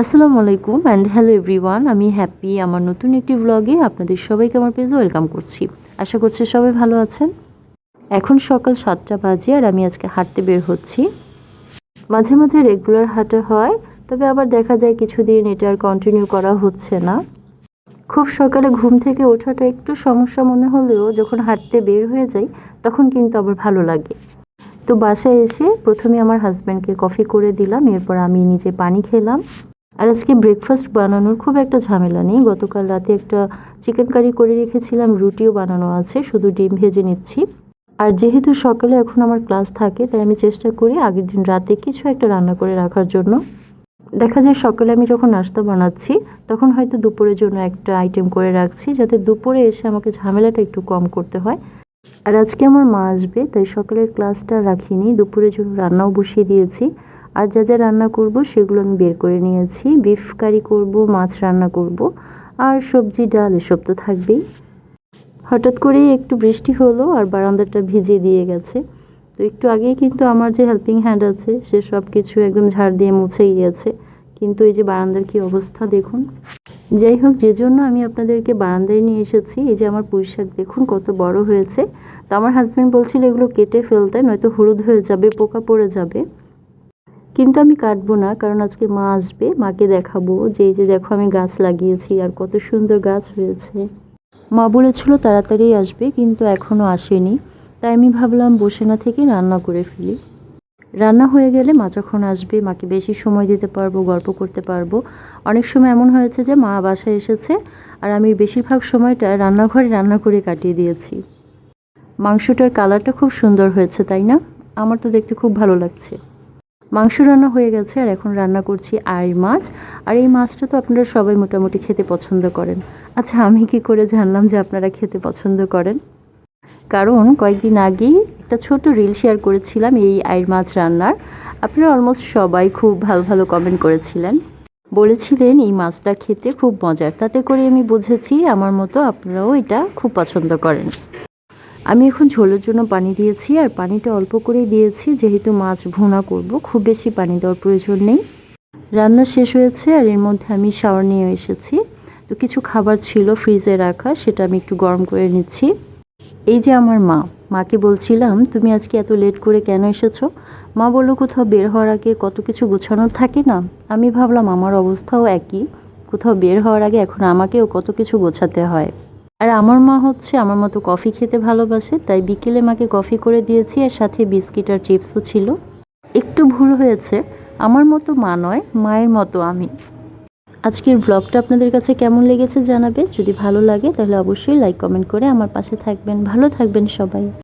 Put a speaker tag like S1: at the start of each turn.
S1: আসসালামু আলাইকুম and hello everyone আমি হ্যাপি, আমার নতুন একটি ব্লগে আপনাদের সবাইকে আমার পেজে ওয়েলকাম করছি। আশা করছি সবাই ভালো আছেন। এখন সকাল সাতটা বাজে আর আমি আজকে হাঁটতে বের হচ্ছি। মাঝে মাঝে রেগুলার হাঁটা হয়, তবে আবার দেখা যায় কিছুদিন এটা আর কন্টিনিউ করা হচ্ছে না। খুব সকালে ঘুম থেকে ওঠাটা একটু সমস্যা মনে হলেও যখন হাঁটতে বের হয়ে যাই, তখন কিন্তু আবার ভালো লাগে। তো বাসায় এসে প্রথমে আমার হাজব্যান্ডকে কফি করে দিলাম, এরপর আমি নিজে পানি খেলাম। আর আজকে ব্রেকফাস্ট বানানোর খুব একটা ঝামেলা নেই। গতকাল রাতে একটা চিকেন কারি করে রেখেছিলাম, রুটিও বানানো আছে, শুধু ডিম ভেজে নিচ্ছি। আর যেহেতু সকালে এখন আমার ক্লাস থাকে, তাই আমি চেষ্টা করি আগের দিন রাতে কিছু একটা রান্না করে রাখার জন্য। দেখা যায় সকালে আমি যখন নাস্তা বানাচ্ছি, তখন হয়তো দুপুরের জন্য একটা আইটেম করে রাখছি, যাতে দুপুরে এসে আমাকে ঝামেলাটা একটু কম করতে হয়। আর আজকে আমার মা আসবে, তাই সকালের ক্লাসটা রাখিনি। দুপুরের জন্য রান্নাও বসিয়ে দিয়েছি। আর যা যা রান্না করব সেগুলো আমি বের করে নিয়েছি। বিফ কারি করব, মাছ রান্না করব, আর সবজি, ডাল এসব তো থাকবেই। হঠাৎ করেই একটু বৃষ্টি হলো আর বারান্দাটা ভিজিয়ে দিয়ে গেছে। তো একটু আগেই কিন্তু আমার যে হেল্পিং হ্যান্ড আছে, সে সব কিছু একদম ঝাড় দিয়ে মুছে গিয়েছে কিন্তু এই যে বারান্দার কি অবস্থা দেখুন। যাই হোক, যে জন্য আমি আপনাদেরকে বারান্দায় নিয়ে এসেছি। এই যে আমার পুঁই শাক দেখুন কত বড় হয়েছে। তো আমার হাজব্যান্ড বলছিল এগুলো কেটে ফেলতে, নয়তো হলুদ হয়ে যাবে, পোকা পড়ে যাবে। কিন্তু আমি কাটবো না, কারণ আজকে মা আসবে, মাকে দেখাবো যে এই যে দেখো আমি গাছ লাগিয়েছি আর কত সুন্দর গাছ হয়েছে। মা বলেছিল তাড়াতাড়ি আসবে, কিন্তু এখনও আসেনি, তাই আমি ভাবলাম বসে না থেকে রান্না করে ফেলি। রান্না হয়ে গেলে মা যখন আসবে, মাকে বেশি সময় দিতে পারব, গল্প করতে পারব। অনেক সময় এমন হয়েছে যে মা বাসায় এসেছে আর আমি বেশিরভাগ সময়টা রান্নাঘরে রান্না করে কাটিয়ে দিয়েছি। মাংসটার কালারটা খুব সুন্দর হয়েছে, তাই না? আমার তো দেখতে খুব ভালো লাগছে। মাংস রান্না হয়ে গেছে, আর এখন রান্না করছি আড়ি মাছ। আর এই মাছটা তো আপনারা সবাই মোটামুটি খেতে পছন্দ করেন। আচ্ছা আমি কি করে জানলাম যে আপনারা খেতে পছন্দ করেন? কারণ কয়েকদিন আগেই একটা ছোট রিল শেয়ার করেছিলাম এই আইর মাছ রান্নার। আপনারা অলমোস্ট সবাই খুব ভালো ভালো কমেন্ট করেছিলেন। বলেছিলেন এই মাছটা খেতে খুব মজার। তাতে করে আমি বুঝেছি, আমার মতো আপনারাও এটা খুব পছন্দ করেন। আমি এখন ঝোলের জন্য পানি দিয়েছি আর পানিটা অল্প করেই দিয়েছি। যেহেতু মাছ ভুনা করব, খুব বেশি পানি দেওয়ার প্রয়োজন নেই। রান্না শেষ হয়েছে আর এর মধ্যে আমি শাওয়ার নিয়ে এসেছি। তো কিছু খাবার ছিল ফ্রিজে রাখা, সেটা আমি একটু গরম করে নিচ্ছি। এই যে আমার মা, মাকে বলছিলাম, তুমি আজকে এত লেট করে কেন এসেছ? মা বলল, কোথাও বের হওয়ার আগে কত কিছু গোছানোর থাকে না? আমি ভাবলাম, আমার অবস্থাও একই। কোথাও বের হওয়ার আগে এখন আমাকেও কত কিছু গোছাতে হয়। আর আমার মা হচ্ছে আমার মতো কফি খেতে ভালোবাসে, তাই বিকেলে মাকে কফি করে দিয়েছি আর সাথে বিস্কিট আর চিপসও ছিল। একটু ভুল হয়েছে, আমার মতো মা নয়, মায়ের মতো আমি। আজকের ব্লগটা আপনাদের কাছে কেমন লেগেছে জানাবে, যদি ভালো লাগে তাহলে অবশ্যই লাইক কমেন্ট করে আমার পাশে থাকবেন। ভালো থাকবেন সবাই।